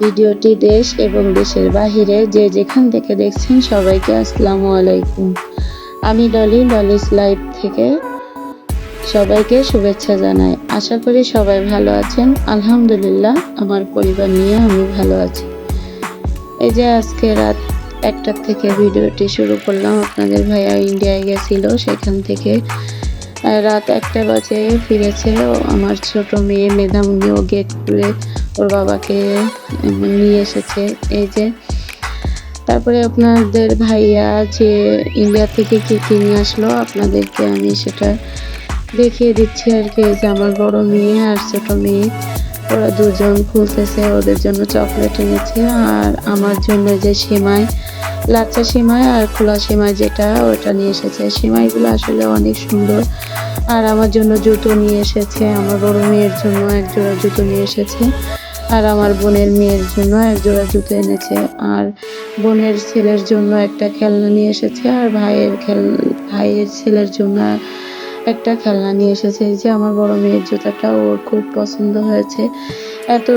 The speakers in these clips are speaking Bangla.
ভিডিওটি দেশ এবং দেশের বাহিরে যে যেখান থেকে দেখছেন সবাইকে আসসালামু আলাইকুম। আমি ডলি ডলিস লাইভ থেকে সবাইকে শুভেচ্ছা জানাই। আশা করি সবাই ভালো আছেন। আলহামদুলিল্লাহ, আমার পরিবার নিয়ে আমি ভালো আছি। এই যে আজকে রাত একটার থেকে ভিডিওটি শুরু করলাম। আপনাদের ভাইয়া ইন্ডিয়ায় গেছিল, সেখান থেকে রাত একটা বাজে, ফিরেছে আমার ছোট মেয়ে মেধামণিও গেট খুলে ওর বাবাকে নিয়ে এসেছে। এই যে, তারপরে আপনাদের ভাইয়া যে ইন্ডিয়া থেকে কি কি নিয়ে আসলো, আপনাদেরকে আমি সেটা দেখিয়ে দিচ্ছি আর কি। যে আমার বড় মেয়ে আর ছোট মেয়ে, ওরা দুজন খুলতেছে, ওদের জন্য চকলেট এনেছে। আর আমার জন্য যে সেমাই লাচ্চা সিমাই আর খোলা সিমাই যেটা, ওটা নিয়ে এসেছে। সিমাইগুলো আসলে অনেক সুন্দর। আর আমার জন্য জুতো নিয়ে এসেছে। আমার বড় মেয়ের জন্য এক জোড়া জুতো নিয়ে এসেছে। আর আমার বোনের মেয়ের জন্য এক জোড়া জুতো এনেছে। আর বোনের ছেলের জন্য একটা খেলনা নিয়ে এসেছে। আর ভাইয়ের খেল, ভাইয়ের ছেলের জন্য একটা খেলনা নিয়ে এসেছে। যে আমার বড় মেয়ের জুতাটা, ওর খুব পছন্দ হয়েছে। এত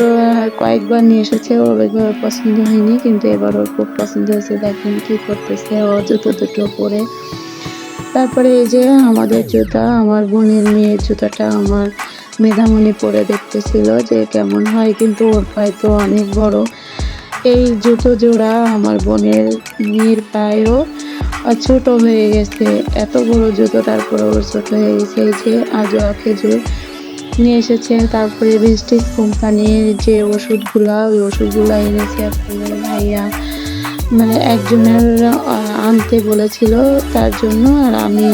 কয়েকবার নিয়ে এসেছে ওর এবার পছন্দ হয়নি, কিন্তু এবার ওর খুব পছন্দ হয়েছে। দেখেন কি করতেছে ও জুতো দুটো পরে। তারপরে এই যে আমাদের জুতা, আমার বোনের মেয়ের জুতাটা আমার মেধামণি পরে দেখতেছিল যে কেমন হয়, কিন্তু ওর পায়ে তো অনেক বড়। এই জুতো জোড়া আমার বোনের মেয়ের পায়েও ছোট হয়ে গেছে। এত বড় জুতো, তারপরে ওর ছোট হয়ে গেছে যে আজোয়া খেজুর। নিয়ে এসেছে তারপরে ভিস্টিজ কোম্পানির যে ওষুধগুলো, ওই ওষুধগুলো এনেছে আপনাদের ভাইয়া। মানে একজনের আনতে বলেছিল তার জন্য, আর আমি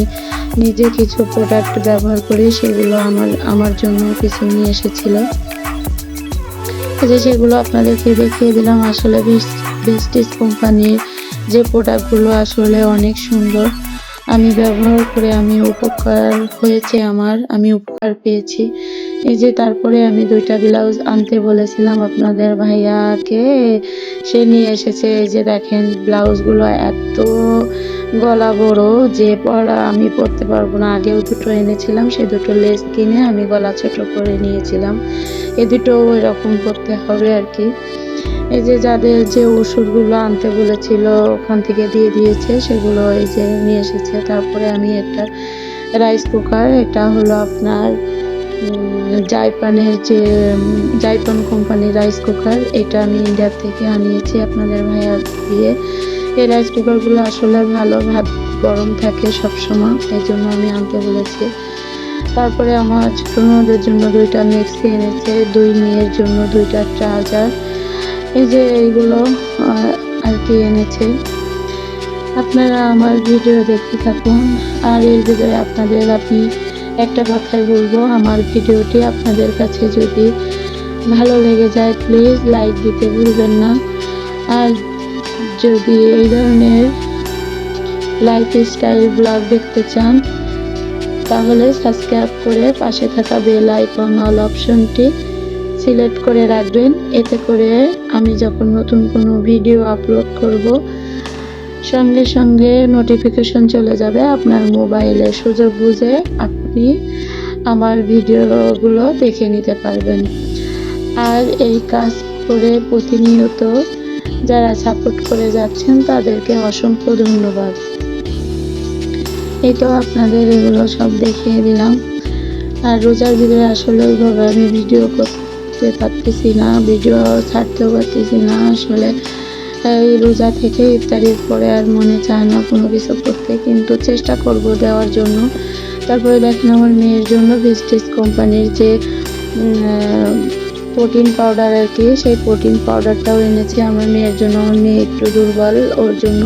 নিজে কিছু প্রোডাক্ট ব্যবহার করি সেগুলো আমার আমার জন্য কিছু নিয়ে এসেছিল। যে সেগুলো আপনাদেরকে দেখিয়ে দিলাম। আসলে ভেস্টিজ কোম্পানির যে প্রোডাক্টগুলো আসলে অনেক সুন্দর। আমি ব্যবহার করে আমি উপকার হয়েছে আমার, আমি উপকার পেয়েছি। এই যে তারপরে আমি দুইটা ব্লাউজ আনতে বলেছিলাম আপনাদের ভাইয়াকে, সে নিয়ে এসেছে। এই যে দেখেন ব্লাউজগুলো এত গলা বড় যে পরা আমি পরতে পারব না। আগেও দুটো এনেছিলাম, সে দুটো লেস কিনে আমি গলা ছোট করে নিয়েছিলাম। এ দুটো ওই রকম করতে হবে আর কি। এই যে যাদের যে ওষুধগুলো আনতে বলেছিল, ওখান থেকে দিয়ে দিয়েছে, সেগুলো এই যে নিয়ে এসেছে। তারপরে আমি একটা রাইস কুকার এটা হলো আপনার জাইপানের যে জাইপান কোম্পানির রাইস কুকার এটা আমি ইন্ডিয়া থেকে আনিয়েছি আপনাদের ভাইয়া দিয়ে। এই রাইস কুকারগুলো আসলে ভালো, ভাত গরম থাকে সবসময়, এই জন্য আমি আনতে বলেছি। তারপরে আমার ছোট মেয়েদের জন্য দুইটা মিক্সি এনেছে, দুই মেয়ের জন্য দুইটা চার্জার এই যে এইগুলো আর কি এনেছে। আপনারা আমার ভিডিও দেখতে থাকুন। আর এর ভিতরে আপনাদের আমি একটা কথাই বলব, আমার ভিডিওটি আপনাদের কাছে যদি ভালো লেগে যায় প্লিজ লাইক দিতে ভুলবেন না। আর যদি এই ধরনের লাইফ স্টাইল ব্লগ দেখতে চান, তাহলে সাবস্ক্রাইব করে পাশে থাকা বেল আইকন অল অপশনটি সিলেক্ট করে রাখবেন। এতে করে আমি যখন নতুন কোনো ভিডিও আপলোড করব, সঙ্গে সঙ্গে নোটিফিকেশন চলে যাবে আপনার মোবাইলে সুযোগ বুঝে আপনি আমার ভিডিওগুলো দেখে নিতে পারবেন। আর এই কাজ করে প্রতিনিয়ত যারা সাপোর্ট করে যাচ্ছেন, তাদেরকে অসংখ্য ধন্যবাদ। এই তো আপনাদের এগুলো সব দেখিয়ে দিলাম। আর রোজার ভিতরে আসলে ওইভাবে আমি ভিডিও করতে পারতেছি না, ভিডিও ছাড়তেও পারতেছি না। আসলে, এই রোজা থেকে ইফতারির পরে আর মনে চায় না কোনো কিছু করতে, কিন্তু চেষ্টা করব দেওয়ার জন্য। তারপরে দেখেন আমার মেয়ের জন্য ভিস্টিজ কোম্পানির যে প্রোটিন পাউডার আর কি, সেই প্রোটিন পাউডারটাও এনেছি আমার মেয়ের জন্য। আমার মেয়ে একটু দুর্বল ওর জন্য।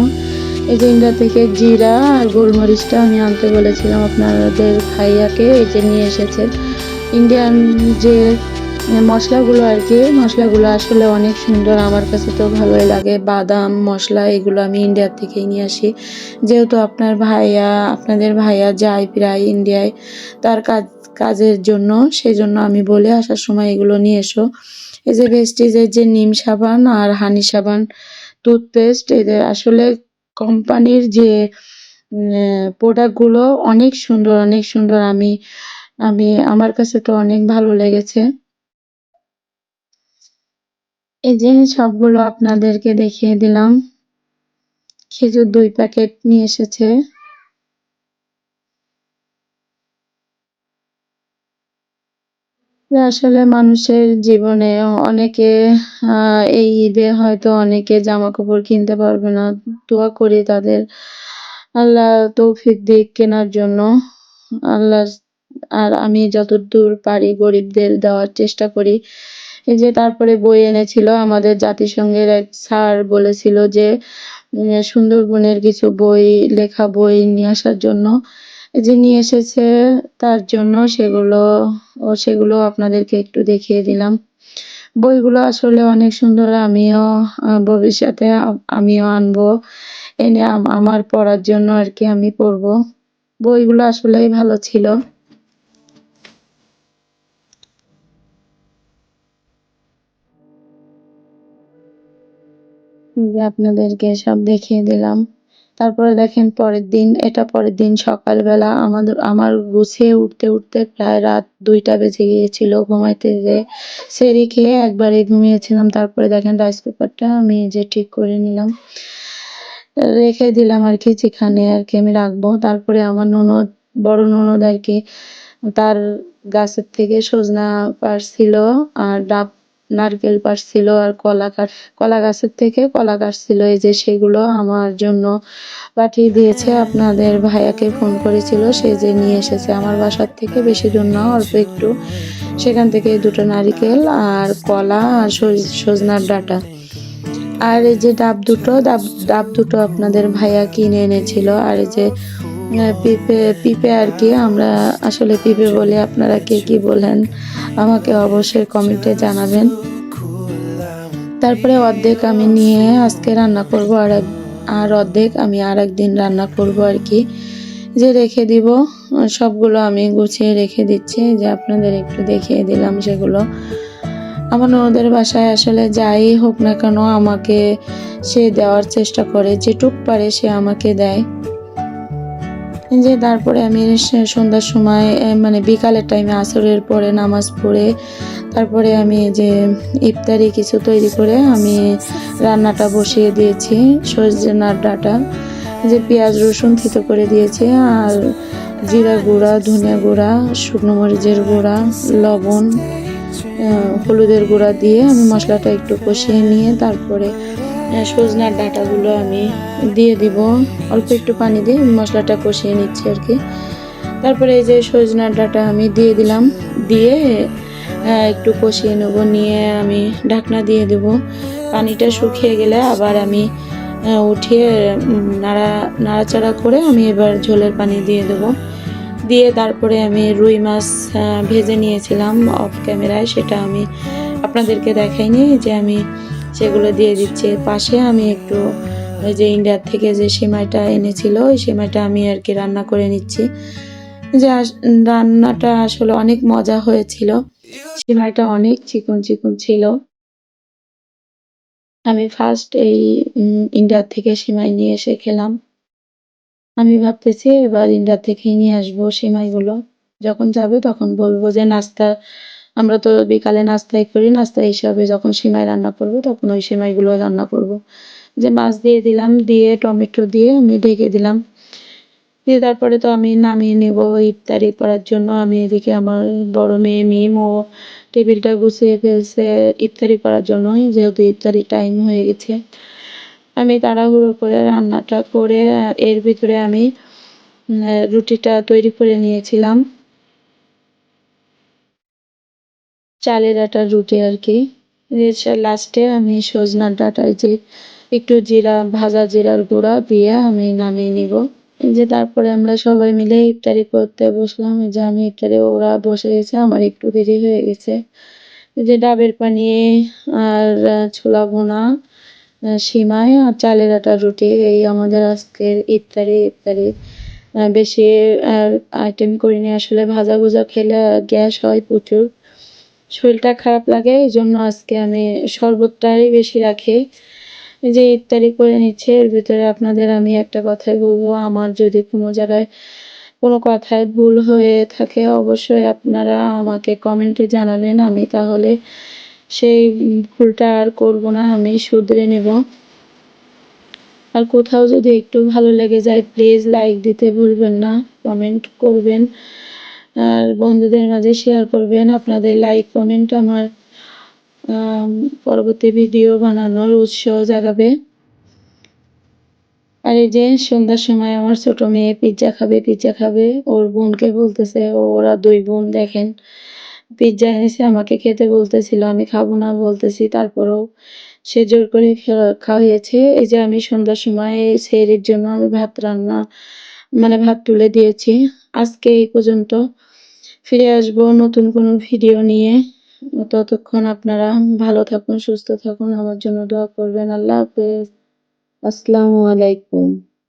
এই যে ইন্ডিয়া থেকে জিরা আর গোলমরিচটা আমি আনতে বলেছিলাম আপনাদের ভাইয়াকে, এই যে নিয়ে এসেছে ইন্ডিয়ান যে মশলাগুলো আর কি, মশলাগুলো আসলে অনেক সুন্দর আমার কাছে তো ভালোই লাগে। বাদাম, মশলা এগুলো আমি ইন্ডিয়ার থেকেই নিয়ে আসি। যেহেতু আপনার ভাইয়া, আপনাদের ভাইয়া যায় প্রায় ইন্ডিয়ায় তার কাজ, কাজের জন্য সেই জন্য আমি বলে আসার সময় এগুলো নিয়ে এসো। এই যে ভেস্টিজের যে নিম সাবান আর হানি সাবান টুথপেস্ট এদের আসলে কোম্পানির যে প্রোডাক্টগুলো অনেক সুন্দর অনেক সুন্দর। আমি আমি, আমার কাছে তো অনেক ভালো লেগেছে। এই যে সবগুলো আপনাদেরকে দেখিয়ে দিলাম। খেজুর দুই প্যাকেট নিয়ে এসেছে। আসলে মানুষের জীবনে অনেকে এই ঈদে হয়তো অনেকে জামা কাপড় কিনতে পারবে না। দোয়া করি তাদের। আল্লাহ তৌফিক দিক কেনার জন্য। আল্লাহ, আর আমি যতদূর পারি গরিবদের দেওয়ার চেষ্টা করি। এই যে তারপরে বই এনেছিল, আমাদের জাতিসংঘের এক স্যার বলেছিল যে সুন্দরবনের কিছু বই, লেখা বই নিয়ে আসার জন্য। যে নিয়ে এসেছে তার জন্য, সেগুলো, ও সেগুলো আপনাদেরকে একটু দেখিয়ে দিলাম। বইগুলো আসলে অনেক সুন্দর, আমিও ভবিষ্যতে আমিও আনব। এনে আমার পড়ার জন্য আর কি আমি পড়ব। বইগুলো আসলেই ভালো ছিল। আপনাদেরকে সব দেখিয়ে দিলাম। তারপরে দেখেন পরের দিন, এটা পরের দিন সকালবেলা আমাদের, আমার গুছিয়ে উঠতে উঠতে প্রায় রাত দুইটা বেজে গিয়েছিল ঘুমাইতে যে সেরি খেয়ে একবারে ঘুমিয়েছিলাম। তারপরে দেখেন রাইস পেপারটা আমি যে ঠিক করে নিলাম। রেখে দিলাম আর কি, যেখানে আর কি আমি রাখব। তারপরে আমার ননদ, বড় ননদ আর কি, তার গাছের থেকে সজনা পাড়ছিল আর ডাব নারকেল পাড়ছিল আর কলা কাট কলা গাছের থেকে কলা কাটছিল এই যে সেগুলো আমার জন্য পাঠিয়ে দিয়েছে। আপনাদের ভাইয়াকে ফোন করেছিল। সে যে নিয়ে এসেছে আমার বাসার থেকে। বেশি দূর না, অল্প একটু। সেখান থেকে দুটো নারিকেল আর কলা আর সজ- সজনার ডাঁটা। আর এই যে ডাব দুটো, ডাব ডাব দুটো আপনাদের ভাইয়া কিনে এনেছিল। আর এই যে পিঁপে পিঁপে আর কি, আমরা আসলে পিঁপে বলি, আপনারা কে কি বলেন, আমাকে অবশ্যই কমেন্টে জানাবেন। তারপরে অর্ধেক আমি নিয়ে আজকে রান্না করব, আর এক, আর অর্ধেক আমি আর একদিন রান্না করব আর কি। যে রেখে দিব, সবগুলো আমি গুছিয়ে রেখে দিচ্ছি, যে আপনাদের একটু দেখিয়ে দিলাম সেগুলো। আমার ননদের বাসায় আসলে যাই হোক না কেন, আমাকে সে দেওয়ার চেষ্টা করে, যেটুক পারে সে আমাকে দেয়। যে তারপরে আমি সন্ধ্যার সময় মানে বিকালের টাইমে আসরের পরে নামাজ পড়ে, তারপরে আমি যে ইফতারি কিছু তৈরি করে আমি রান্নাটা বসিয়ে দিয়েছি, সজনার ডাটা, যে পেঁয়াজ রসুন থিতো করে দিয়েছি, আর জিরা গুঁড়া, ধনিয়া গুঁড়া, শুকনো মরিচের গুঁড়া, লবণ হলুদের গুঁড়া দিয়ে আমি মশলাটা একটু কষিয়ে নিয়ে তারপরে সজনার ডাঁটাগুলো আমি দিয়ে দিব। অল্প একটু পানি দিয়ে মশলাটা কষিয়ে নিচ্ছি আর কি। তারপরে এই যে সজনার ডাঁটা আমি দিয়ে দিলাম। দিয়ে একটু কষিয়ে নেব, নিয়ে আমি ঢাকনা দিয়ে দেব। পানিটা শুকিয়ে গেলে আবার আমি উঠিয়ে নাড়া, নাড়াচাড়া করে আমি এবার ঝোলের পানি দিয়ে দেবো। দিয়ে তারপরে আমি রুই মাছ ভেজে নিয়েছিলাম অফ ক্যামেরায়। সেটা আমি আপনাদেরকে দেখাইনি যে আমি সেগুলো দিয়ে দিচ্ছি। পাশে আমি একটু ওই যে ইন্ডিয়ার থেকে যে সেমাইটা এনেছিল, ওই সেমাইটা আমি আর কি রান্না করে নিচ্ছি। যে রান্নাটা আসলে অনেক মজা হয়েছিল। সেমাইটা অনেক চিকন চিকন ছিল। আমি ফার্স্ট এই ইন্ডিয়ার থেকে সেমাই নিয়ে এসে খেলাম। আমি ভাবতেছি এবার ইন্ডিয়ার থেকেই নিয়ে আসব সেমাইগুলো। যখন যাবে তখন বলব যে নাস্তা আমরা তো বিকালে নাস্তাই করি নাস্তা হিসাবে যখন সেমাই রান্না করব, তখন ওই সেমাইগুলো রান্না করব। যে মাছ দিয়ে দিলাম, দিয়ে টমেটো দিয়ে আমি ঢেকে দিলাম। দিয়ে তারপরে তো আমি নামিয়ে নেব ইফতারি করার জন্য। আমি এদিকে আমার বড় মেয়ে, মিম, ও টেবিলটা গুছিয়ে ফেলছে ইফতারি করার জন্য যেহেতু ইফতারি টাইম হয়ে গেছে। আমি তাড়াহুড়ো করে রান্নাটা করে, এর ভিতরে আমি রুটিটা তৈরি করে নিয়েছিলাম। চালের আটার রুটি আর কি। লাস্টে আমি সজনার ডাঁটায় যে একটু জিরা, ভাজা জিরার গুঁড়া দিয়ে আমি নামিয়ে নিব। যে তারপরে আমরা সবাই মিলে ইফতারি করতে বসলাম। যে আমি ইফতারি, ওরা বসে গেছে, আমার একটু দেরি হয়ে গেছে। যে ডাবের পানি আর ছোলা ভুনা সিমাই আর চালের আটার রুটি, এই আমাদের আজকের ইফতারি ইফতারি। বেশি আইটেম করিনি। আসলে ভাজা ভুজা খেলে গ্যাস হয় প্রচুর। শরীরটা খারাপ লাগে এই জন্য আজকে আমি শরবতটাই বেশি রাখি। যে ইত্যাদি করে নিচ্ছে, এর ভিতরে আপনাদের আমি একটা কথাই বলব, আমার যদি কোনো জায়গায় কোনো কথায় ভুল হয়ে থাকে, অবশ্যই আপনারা আমাকে কমেন্টে জানালেন আমি তাহলে সেই ভুলটা আর করব না, আমি শুধরে নেব। আর কোথাও যদি একটু ভালো লেগে যায় প্লিজ লাইক দিতে ভুলবেন না কমেন্ট করবেন। আর বন্ধুদের মাঝে শেয়ার করবেন আপনাদের লাইক কমেন্ট আমার আম, পরবর্তী ভিডিও বানানোর উৎসাহ জাগাবে। আর এই যে সন্ধ্যার সময় আমার ছোট মেয়ে পিৎজা খাবে পিৎজা খাবে ওর বোনকে বলতেছে ওরা দুই বোন দেখেন পিৎজা এনেছে আমাকে খেতে বলতেছিল আমি খাব না বলতেছি তারপরেও সে জোর করে খাওয়িয়েছে এই যে আমি সন্ধ্যার সময় সেরির জন্য আমি ভাত রান্না মানে ভাত তুলে দিয়েছি। আজকে এই পর্যন্ত ফিরে আসব নতুন কোনো ভিডিও নিয়ে। ততক্ষণ আপনারা ভালো থাকুন, সুস্থ থাকুন। আমার জন্য দোয়া করবেন। আল্লাহ হাফেজ। আসসালামু আলাইকুম।